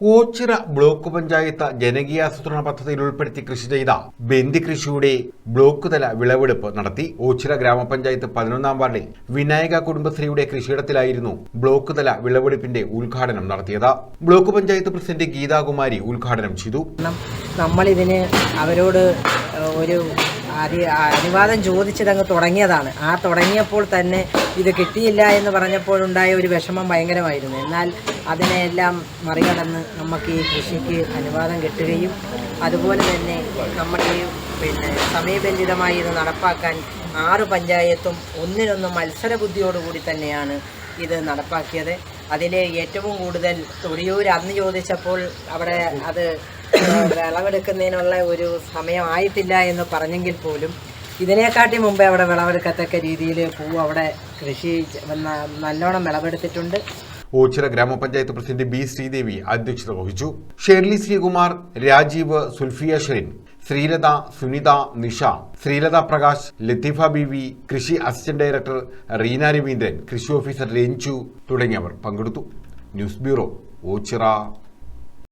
Ochira block panchayat ജനകീയാസൂത്രണ പദ്ധതിയിൽ ഉൾപ്പെടുത്തി കൃഷി ചെയ്ത ബന്ദി കൃഷിയുടെ ബ്ലോക്ക് തല വിളവെടുപ്പ് നടത്തി ഓച്ചിറ ഗ്രാമപഞ്ചായത്ത് പതിനൊന്നാം വാർഡിൽ വിനായക കുടുംബശ്രീയുടെ കൃഷിയിടത്തിലായിരുന്നു ബ്ലോക്ക് തല വിളവെടുപ്പിന്റെ ഉദ്ഘാടനം നടത്തിയത്. ബ്ലോക്ക് പഞ്ചായത്ത് പ്രസിഡന്റ് ഗീതാകുമാരി ഉദ്ഘാടനം ചെയ്തു. നമ്മൾ അവരോട് ഒരു അതി അനുവാദം ചോദിച്ചതങ്ങ് തുടങ്ങിയതാണ്. ആ തുടങ്ങിയപ്പോൾ തന്നെ ഇത് കിട്ടിയില്ല എന്ന് പറഞ്ഞപ്പോഴുണ്ടായ ഒരു വിഷമം ഭയങ്കരമായിരുന്നു. എന്നാൽ അതിനെയെല്ലാം മറികടന്ന് നമുക്ക് ഈ കൃഷിക്ക് അനുവാദം കിട്ടുകയും അതുപോലെ തന്നെ നമ്മുടെ പിന്നെ സമയബന്ധിതമായി ഇത് നടപ്പാക്കാൻ ആറ് പഞ്ചായത്തും ഒന്നിനൊന്ന് മത്സര ബുദ്ധിയോടുകൂടി തന്നെയാണ് ഇത് നടപ്പാക്കിയത്. അതിലെ ഏറ്റവും കൂടുതൽ തൊടിയൂർ അന്ന് ചോദിച്ചപ്പോൾ അവിടെ അത് വിളവെടുക്കുന്നതിനുള്ള ഒരു സമയമായിട്ടില്ല എന്ന് പറഞ്ഞെങ്കിൽ പോലും ഇതിനെക്കാട്ടി മുമ്പേ അവിടെ വിളവെടുക്കത്തക്ക രീതിയിൽ പൂ അവിടെ കൃഷി നല്ലോണം വിളവെടുത്തിട്ടുണ്ട്. ഓച്ചിറ ഗ്രാമപഞ്ചായത്ത് പ്രസിഡന്റ് ബി ശ്രീദേവി അധ്യക്ഷത വഹിച്ചു. ഷേർലി ശ്രീകുമാർ രാജീവ് സുൽഫിയ ഷെറിൻ ശ്രീലത സുനിത നിഷ ശ്രീലത പ്രകാശ് ലത്തീഫ ബി വി കൃഷി അസിസ്റ്റന്റ് ഡയറക്ടർ റീന രവീന്ദ്രൻ കൃഷി ഓഫീസർ രഞ്ജു തുടങ്ങിയവർ പങ്കെടുത്തു. News bureau Ochira.